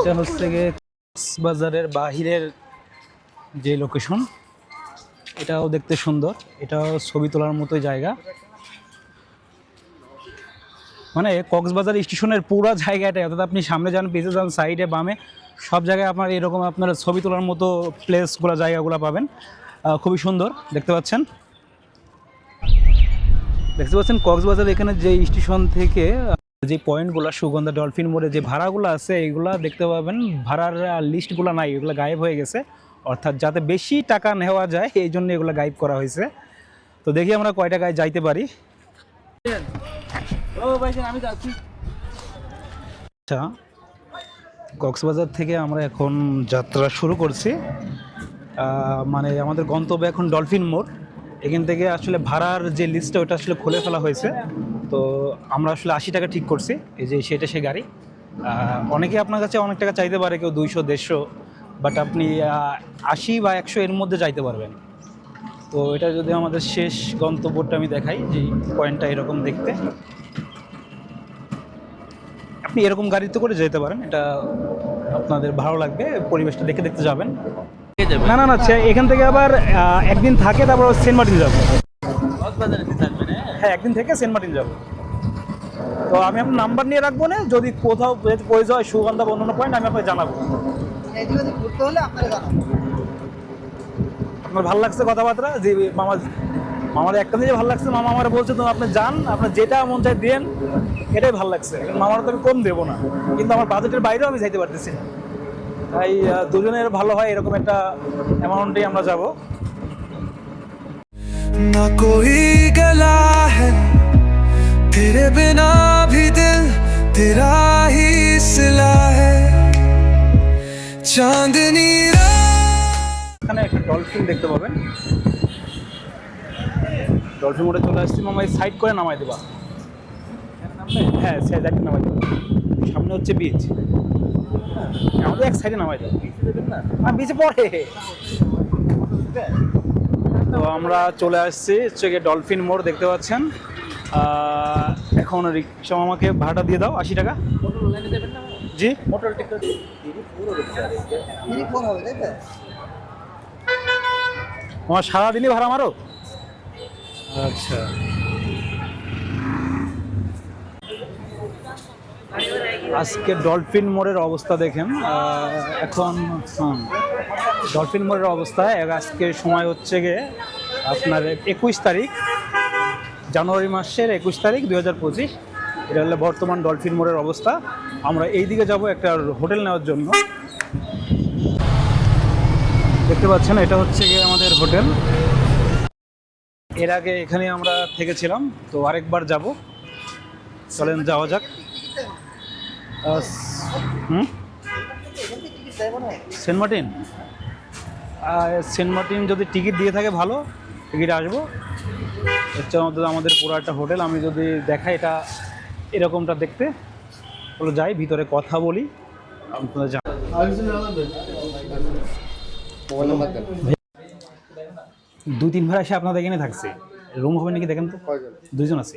এটা হচ্ছে বাজারের বাহিরের যে লোকেশন এটাও দেখতে সুন্দর। এটাও ছবি তোলার মতো জায়গা। মানে কক্সবাজার স্টেশনের পুরো জায়গাটাই, অর্থাৎ আপনি সামনে যান পিছিয়ে যান সাইডে বামে, সব জায়গায় আপনার এরকম আপনার ছবি তোলার মতো প্লেসগুলো জায়গাগুলো পাবেন। খুবই সুন্দর, দেখতে পাচ্ছেন। দেখতে পাচ্ছেন কক্সবাজার এখানে যে স্টেশন থেকে যে পয়েন্টগুলো, সুগন্ধা, ডলফিন মোড়ে যে ভাড়াগুলো আছে এইগুলা দেখতে পাবেন। ভাড়ার লিস্টগুলো নাই, এগুলো গায়েব হয়ে গেছে। অর্থাৎ যাতে বেশি টাকা নেওয়া যায়, এই জন্য এগুলো গায়েব করা হয়েছে। তো দেখি আমরা কয় টাকায় যাইতে পারি। আচ্ছা কক্সবাজার থেকে আমরা এখন যাত্রা শুরু করছি। মানে আমাদের গন্তব্য এখন ডলফিন মোড়। এখান থেকে আসলে ভাড়ার যে লিস্টটা ওটা আসলে খুলে ফেলা হয়েছে। তো আমরা আসলে আশি টাকা ঠিক করছি এই যে সেটা সে গাড়ি। অনেকে আপনার কাছে অনেক টাকা চাইতে পারে কেউ দুইশো দেড়শো বাট আপনি আশি বা একশো এর মধ্যে যাইতে পারবেন। তো এটা যদি আমাদের শেষ গন্তব্যটা আমি দেখাই যে পয়েন্টটা এরকম দেখতে। আপনি এরকম গাড়িতে করে যেতে পারেন এটা আপনাদের ভালো লাগবে পরিবেশটা দেখে দেখতে যাবেন। না না না এখান থেকে আবার একদিন থাকে তারপর সেন্ট মার্টিন যাব। হ্যাঁ একদিন থেকে সেন্ট মার্টিন যাব। তো আমি আপনার নাম্বার নিয়ে রাখব না যদি কোথাও প্রয়োজন হয় সুগন্ধা অন্যান্য পয়েন্ট আমি আপনাকে জানাব। আপনারা ভালো লাগছে কথাবার্তা যে মামা মামার একটা জিনিস ভালো লাগছে মামা আমার বলছে তো আপনি যান আপনার যেটা মন চায় দেন এটাই ভালো লাগছে। মামার তো আমি কম দেবো না। কিন্তু আমার বাজেটের বাইরেও আমি যাইতে পারতেছি না। তাই দুজনের ভালো হয় এরকম একটা অ্যামাউন্টেই আমরা যাব। ना कोई गला है तेरे बिना भी दिल तेरा ही सिला है चांदनी रात এখানে একটা ডলফিন দেখতে পাবেন ডলফিন মোড়ে চলে আসছি মামা এই সাইড করে নামাই দেবা হ্যাঁ সাইড একটা নামাই দেবা সামনে হচ্ছে বিচ আমাদের এক সাইডে নামাই দেবো না বিচে পড়ে তো আমরা চলে আসছি হচ্ছে ডলফিন মোড়, দেখতে পাচ্ছেন। এখন রিক্সা আমাকে ভাড়াটা দিয়ে দাও, আশি টাকা। জি। তোমার সারাদিনই ভাড়া মারো? আচ্ছা। আজকে ডলফিন মোড়ের অবস্থা দেখেন এখন ডলফিন মোড়ের অবস্থা আজকে সময় হচ্ছে গিয়ে আপনার একুশ তারিখ, জানুয়ারি মাসের একুশ তারিখ দুই হাজার পঁচিশ, এটা হলো বর্তমান ডলফিন মোড়ের অবস্থা। আমরা এই দিকে যাব একটা হোটেল নেওয়ার জন্য। দেখতে পাচ্ছেন, এটা হচ্ছে গিয়ে আমাদের হোটেল। এর আগে এখানে আমরা থেকেছিলাম, তো আরেকবার যাব। চলেন, যাওয়া যাক। হুম? Saint Martin? সেন্ট মার্টিন যদি টিকিট দিয়ে থাকে ভালো টিকিট আসব। হচ্ছে আমাদের আমাদের পুরো একটা হোটেল আমি যদি দেখাই এটা এরকমটা দেখতে বলো যাই ভিতরে কথা বলি আপনারা জান দুই তিন ভাড়া এসে আপনাদের এখানে থাকছে। রুম হবে নাকি দেখেন তো? দুইজন আছে।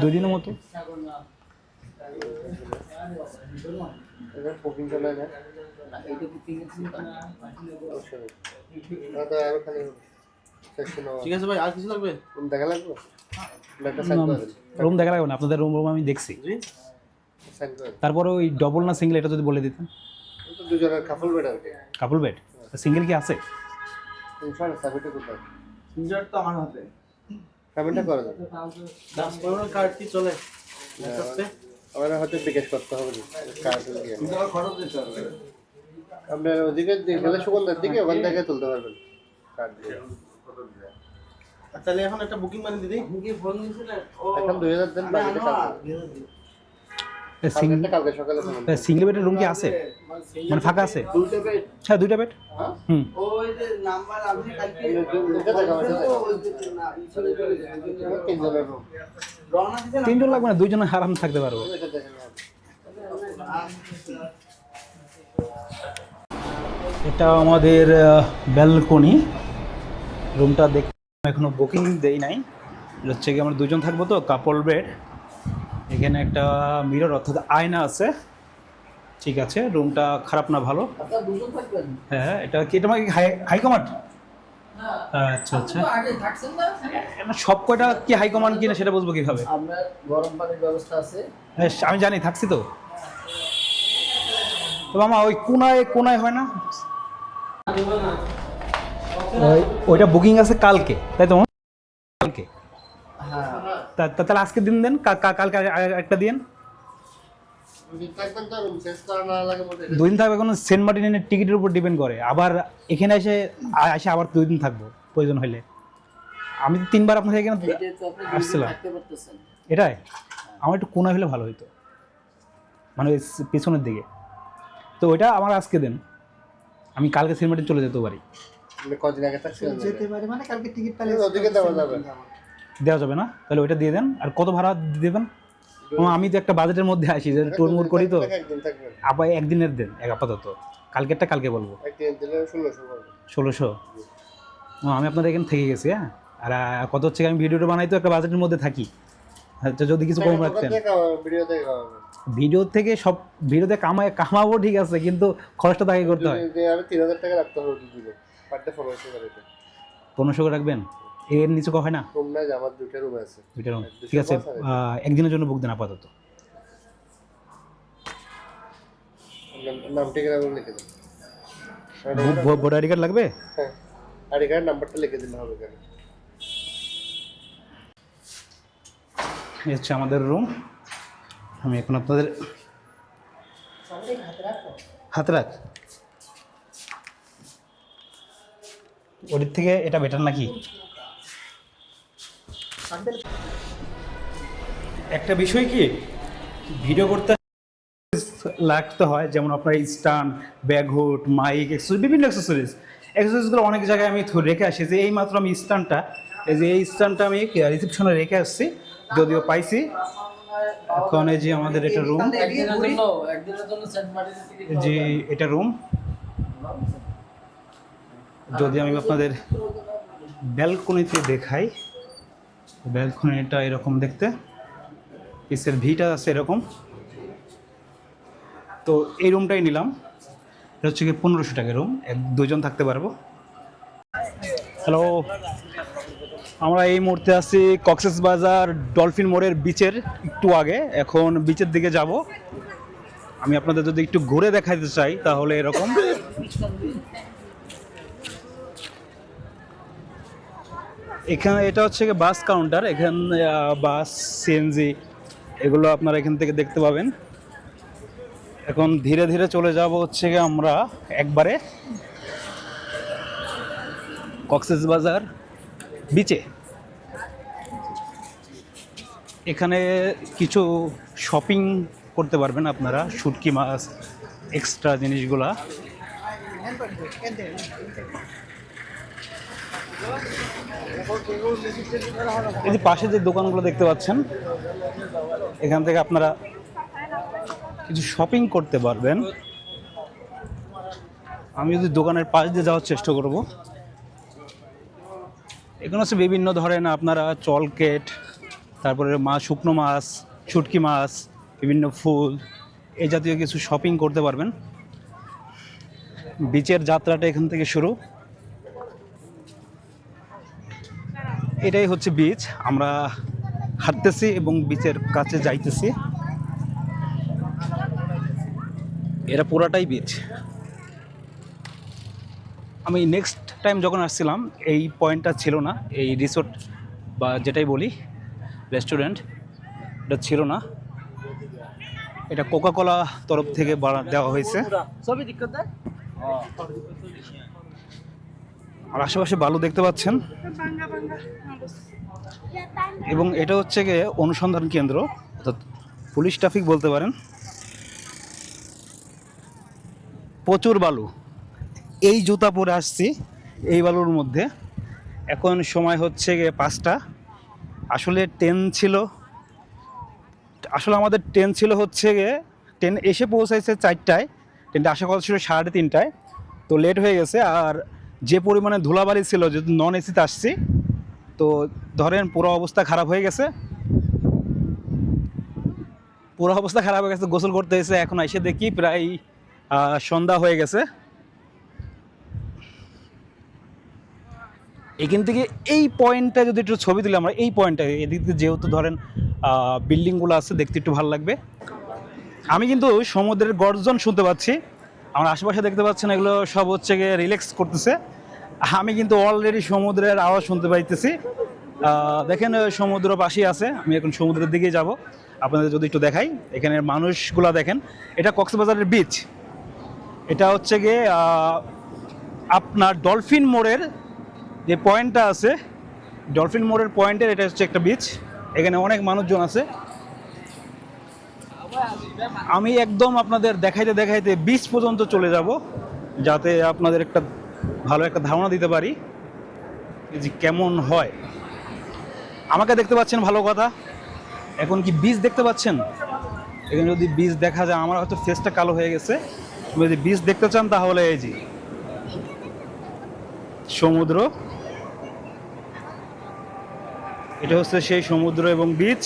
দুই দিনের মতো। ঠিক আছে ভাই আর কিছু লাগবে? দেখা লাগবে? রুম দেখা লাগবে না আপনাদের রুম রুম আমি দেখছি। তারপরে ওই ডবল না সিঙ্গেল এটা যদি বলে দিতেন। দুজনের কাপল বেড আর কি। কাপল বেড সিঙ্গেল কি আছে? ইনশাআল্লাহ সাবিটা তো আমার হাতে। করে কার্ড কি চলে? আমার হাতে বিকাশ করতে হবে না কার্ড দিয়ে তোমার খরচ দিতে হবে আপনার ওদিকে গেলে সুগন্ধার দিকে ওখান থেকে তুলতে পারবেন কার্ড দিয়ে তাহলে এখন একটা বুকিং মানে দিদি ফোন এখন দুই হাজার দেন বাকিটা কালকে সকালে পেমেন্ট সিঙ্গেল বেডের রুম কি আছে মানে ফাঁকা আছে হ্যাঁ দুইটা বেড হুম নাম্বার তিনজন লাগবে না দুইজন আরাম থাকতে পারব। এটা আমাদের ব্যালকনি। রুমটা দেখ এখনও বুকিং দেই নাই। হচ্ছে কি আমরা দুজন থাকব তো কাপল বেড এখানে একটা মিরর অর্থাৎ আয়না আছে। ঠিক আছে রুমটা খারাপ না ভালো। থাকবেন? হ্যাঁ এটা কি এটা হাই হাই কমান্ড আচ্ছা আচ্ছা। আগে থাকছেন না? না, সব কয়টা কি হাই কমান্ড কিনা সেটা বুঝব কীভাবে? আপনার গরম পানির ব্যবস্থা আছে। হ্যাঁ, আমি জানি থাকছি তো। তো মামা ওই কোনায় কোনায় হয় না? ওইটা বুকিং আছে কালকে তাই তো কালকে। হ্যাঁ তা- তা- তাহলে আজকে দিন দেন কালকে একটা দিন থাকবেন তো রুম চেঞ্জ করা না লাগে বলে দুই দিন থাকবে কোনো সেন্ট মার্টিনের টিকিটের উপর ডিপেন্ড করে। আবার এখানে এসে এসে আবার দুই দিন থাকব। প্রয়োজন হলে আমি তো তিনবার আপনার এখানে আসছিলাম। এটাই? আমার একটু কোনায় হলে ভালো হতো মানে ওই পেছনের দিকে। তো ওইটা আমার আজকে দেন। আমি কালকে সিনেমাটি চলে যেতে পারি মানে কালকে টিকিট পেলে ওদিকে দেওয়া যাবে। না? তাহলে ওইটা দিয়ে দেন। আর কত ভাড়া দিয়ে দেবেন আমি তো একটা বাজেটের মধ্যে আসি যে টুর মুর করি তো। একদিন আবার একদিনের দেন এক আপাতত। কালকেরটা কালকে বলব। ষোলোশো। আমি আপনাদের এখানে থেকে গেছি হ্যাঁ? আর কত হচ্ছে আমি ভিডিওটা বানাই তো একটা বাজেটের মধ্যে থাকি। আচ্ছা যদি কিছু কম রাখতেন। ভিডিও থেকে সব ভিডিওতে কামাই কামাবো ঠিক আছে কিন্তু খরচটা তাকে করতে হয়। তিন হাজার টাকা রাখতে হবে দুদিনে পার ডে পনেরোশো করে রাখবেন? এর নিচে কয় না? আমার রুম আছে। ঠিক আছে একদিনের জন্য বুক দেন আপাতত। নাম- ঠিকানা গুলো লিখে দেন ভোটার আইডি কার্ড লাগবে? হ্যাঁ। আইডি কার্ড নাম্বারটা লিখে দিলে হবে এই হচ্ছে আমাদের রুম আমি এখন আপনাদের হাতে রাখ। থেকে এটা বেটার নাকি? একটা বিষয় কি? ভিডিও করতে লাগতে হয়, যেমন আপনার স্টান ব্যাগহুড মাইক এক্সেসরিজ বিভিন্ন অ্যাক্সেসরিজ অ্যাক্সেসরিজগুলো অনেক জায়গায় আমি রেখে আসি। যে এই মাত্র আমি স্টানটা এই যে এই স্টানটা আমি রিসেপশনে রেখে আসছি, যদিও পাইছি। এখন এই যে আমাদের এটা রুম যে এটা রুম যদি আমি আপনাদের ব্যালকনিতে দেখাই ব্যালকনিটা এরকম দেখতে পিসের ভিটা আছে এরকম। তো এই রুমটাই নিলাম। এটা হচ্ছে কি পনেরোশো টাকা রুম এক দুজন থাকতে পারব। হ্যালো আমরা এই মুহূর্তে আছি কক্সেস বাজার ডলফিন মোড়ের বিচের একটু আগে। এখন বিচের দিকে যাব। আমি আপনাদের যদি একটু ঘুরে দেখাতে চাই, তাহলে এরকম। এখানে এটা হচ্ছে বাস কাউন্টার এখানে বাস সিএনজি এগুলো আপনারা এখান থেকে দেখতে পাবেন। এখন ধীরে ধীরে চলে যাব হচ্ছে গিয়ে আমরা একবারে কক্সেস বাজার বিচে এখানে কিছু শপিং করতে পারবেন আপনারা, শুটকি মাছ এক্সট্রা জিনিসগুলা। এই যে পাশে যে দোকানগুলো দেখতে পাচ্ছেন, এখান থেকে আপনারা কিছু শপিং করতে পারবেন। আমি যদি দোকানের পাশ দিয়ে যাওয়ার চেষ্টা করব। এখানে হচ্ছে বিভিন্ন ধরেন আপনারা চলকেট, তারপরে মাছ শুকনো মাছ, শুটকি মাছ, বিভিন্ন ফুল এই জাতীয় কিছু শপিং করতে পারবেন। বিচের যাত্রাটা এখান থেকে শুরু। এটাই হচ্ছে বিচ আমরা হাঁটতেছি এবং বিচের কাছে যাইতেছি। এটা পুরাটাই বিচ আমি নেক্সট টাইম যখন আসছিলাম এই পয়েন্টটা ছিল না এই রিসোর্ট বা যেটাই বলি রেস্টুরেন্ট এটা ছিল না। এটা কোকা কোলা তরফ থেকে দেওয়া হয়েছে। আর আশেপাশে বালু দেখতে পাচ্ছেন? এবং এটা হচ্ছে গিয়ে অনুসন্ধান কেন্দ্র অর্থাৎ পুলিশ ট্রাফিক বলতে পারেন। প্রচুর বালু। এই জুতা পরে আসছি, এই বালুর মধ্যে। এখন সময় হচ্ছে গিয়ে পাঁচটা। আসলে ট্রেন ছিল। আসলে আমাদের ট্রেন ছিল হচ্ছে গিয়ে ট্রেন এসে পৌঁছাইছে চারটায়। ট্রেনটা আসা কথা ছিল সাড়ে তিনটায়। তো লেট হয়ে গেছে আর যে পরিমাণে ধুলাবালি ছিল যদি নন এসিতে আসছি, তো ধরেন পুরো অবস্থা খারাপ হয়ে গেছে। পুরো অবস্থা খারাপ হয়ে গেছে, গোসল করতে এসে এখন এসে দেখি প্রায় সন্ধ্যা হয়ে গেছে। এখান থেকে এই পয়েন্টটা যদি একটু ছবি তুলি আমরা, এই পয়েন্টটা, এদিক থেকে যেহেতু ধরেন বিল্ডিংগুলো আছে, দেখতে একটু ভালো লাগবে। আমি কিন্তু সমুদ্রের গর্জন শুনতে পাচ্ছি। আমার আশেপাশে দেখতে পাচ্ছেন, এগুলো সব হচ্ছে গিয়ে রিল্যাক্স করতেছে। আমি কিন্তু অলরেডি সমুদ্রের আওয়াজ শুনতে পাইতেছি। দেখেন সমুদ্র পাশেই আছে। আমি এখন সমুদ্রের দিকেই যাব। আপনাদের যদি একটু দেখাই, এখানের মানুষগুলা দেখেন। এটা কক্সবাজারের বিচ এটা হচ্ছে গিয়ে আপনার ডলফিন মোড়ের যে পয়েন্টটা আছে, ডলফিন মোড়ের পয়েন্টের এটা হচ্ছে একটা বিচ এখানে অনেক মানুষজন আছে। আমি একদম আপনাদের দেখাইতে দেখাইতে বিচ পর্যন্ত চলে যাব, যাতে আপনাদের একটা ভালো একটা ধারণা দিতে পারি যে কেমন হয়। আমাকে দেখতে পাচ্ছেন ভালো কথা। এখন কি বীজ দেখতে পাচ্ছেন? এখানে যদি বীজ দেখা যায়, আমার হয়তো ফেসটা কালো হয়ে গেছে। যদি বীজ দেখতে চান তাহলে এই যে, সমুদ্র। এটা হচ্ছে সেই সমুদ্র এবং বীচ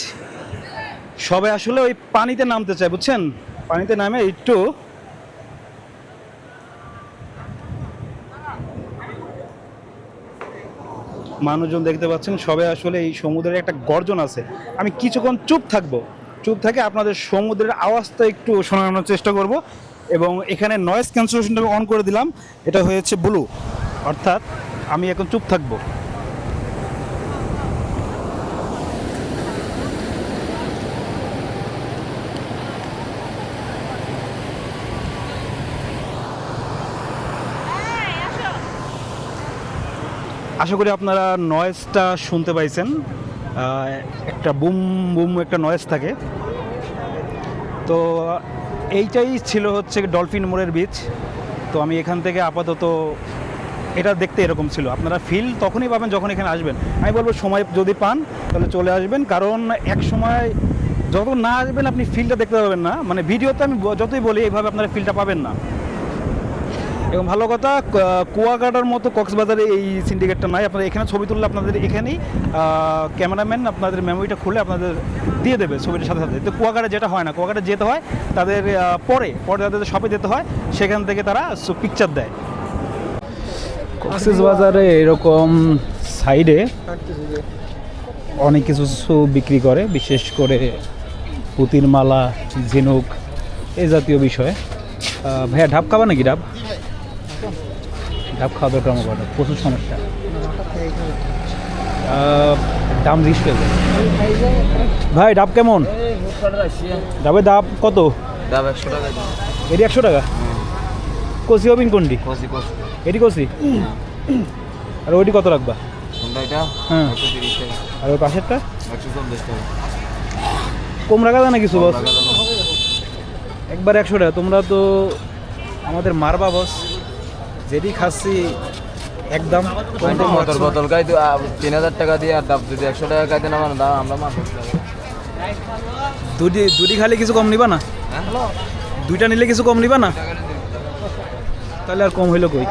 সবাই আসলে ওই পানিতে নামতে চায়, বুঝছেন? পানিতে নামে একটু। মানুষজন দেখতে পাচ্ছেন, সবাই আসলে এই সমুদ্রের একটা গর্জন আছে। আমি কিছুক্ষণ চুপ থাকব। চুপ থাকে আপনাদের সমুদ্রের আওয়াজটা একটু শোনানোর চেষ্টা করব। এবং এখানে নয়েজ ক্যান্সেলেশনটা অন করে দিলাম। এটা হয়েছে ব্লু অর্থাৎ আমি এখন চুপ থাকব। আশা করি আপনারা নয়েজটা শুনতে পাইছেন। একটা বুম বুম একটা নয়েজ থাকে। তো এইটাই ছিল হচ্ছে ডলফিন মোড়ের বিচ তো আমি এখান থেকে আপাতত এটা দেখতে এরকম ছিল। আপনারা ফিল তখনই পাবেন যখন এখানে আসবেন। আমি বলব সময় যদি পান, তাহলে চলে আসবেন। কারণ এক সময় যত না আসবেন, আপনি ফিলটা দেখতে পাবেন না। মানে ভিডিওতে আমি যতই বলি, এইভাবে আপনারা ফিলটা পাবেন না। এবং ভালো কথা কুয়াকাটার মতো কক্সবাজারে এই সিন্ডিকেটটা নাই। আপনারা এখানে ছবি তুললে আপনাদের এখানেই ক্যামেরাম্যান আপনাদের মেমোরিটা খুলে আপনাদের দিয়ে দেবে ছবিটার সাথে সাথে। তো কুয়াকাটা যেটা হয় না, কুয়াকাটা যেতে হয়, তাদের পরে পরে তাদের শপে যেতে হয়, সেখান থেকে তারা পিকচার দেয়। কক্সবাজারে এরকম সাইডে অনেক কিছু বিক্রি করে, বিশেষ করে পুতির মালা ঝিনুক এই জাতীয় বিষয়ে। ভাইয়া ডাব খাবা নাকি ডাব ডাব খাওয়া দরকার আমার প্রচুর সমস্যা। দাম করে ভাই ডাব কেমন? ডাবের ডাব কত? দাম একশো টাকা এটি একশো টাকা? কষি হবিন কোনটি? এটি কষি? আর ওইটি কত রাখবা? হ্যাঁ। আর ওই পাশেরটা? কম রাখা যায় না কিছু বস? একবার একশো টাকা তোমরা তো আমাদের মারবা বস। যেটি খাচ্ছি একদম কম বোতল খাই তো তিন হাজার টাকা দিয়ে আর ডাব যদি একশো টাকা খাইতে না মানে দাম আমরা মাছ দুটি দুটি খালি কিছু কম নিবা না? দুইটা নিলে কিছু কম নিবা না? তাহলে আর কম হইল কই?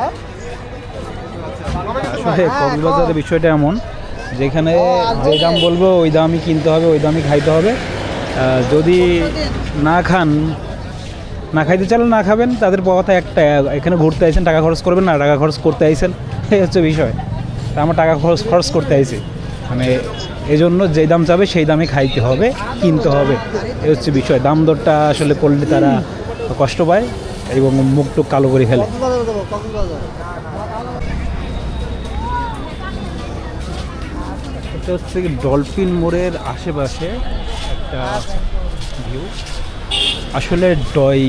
আসলে কক্সবাজারের বিষয়টা এমন যেখানে যে দাম বলব ওই দামই কিনতে হবে ওই দামই খাইতে হবে। যদি না খান না খাইতে চাইলে না খাবেন, তাদের কথা একটা, এখানে ঘুরতে আইছেন, টাকা খরচ করবেন না, টাকা খরচ করতে আইছেন, এই হচ্ছে বিষয়। তা আমার টাকা খরচ খরচ করতে আইছি। মানে এই জন্য যেই দাম চাবে সেই দামে খাইতে হবে, কিনতে হবে এ হচ্ছে বিষয়। দাম দরটা আসলে করলে তারা কষ্ট পায় এবং মুখ টুক কালো করে ফেলে। এটা হচ্ছে ডলফিন মোড়ের আশেপাশে একটা ভিউ আসলে ডই,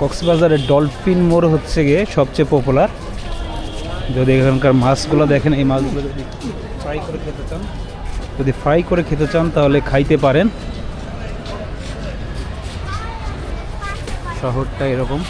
কক্সবাজারের ডলফিন মোড় হচ্ছে গিয়ে সবচেয়ে পপুলার যদি এখানকার মাছগুলো দেখেন, এই মাছগুলো যদি ফ্রাই করে খেতে চান, যদি ফ্রাই করে খেতে চান, তাহলে খাইতে পারেন। শহরটা এরকম।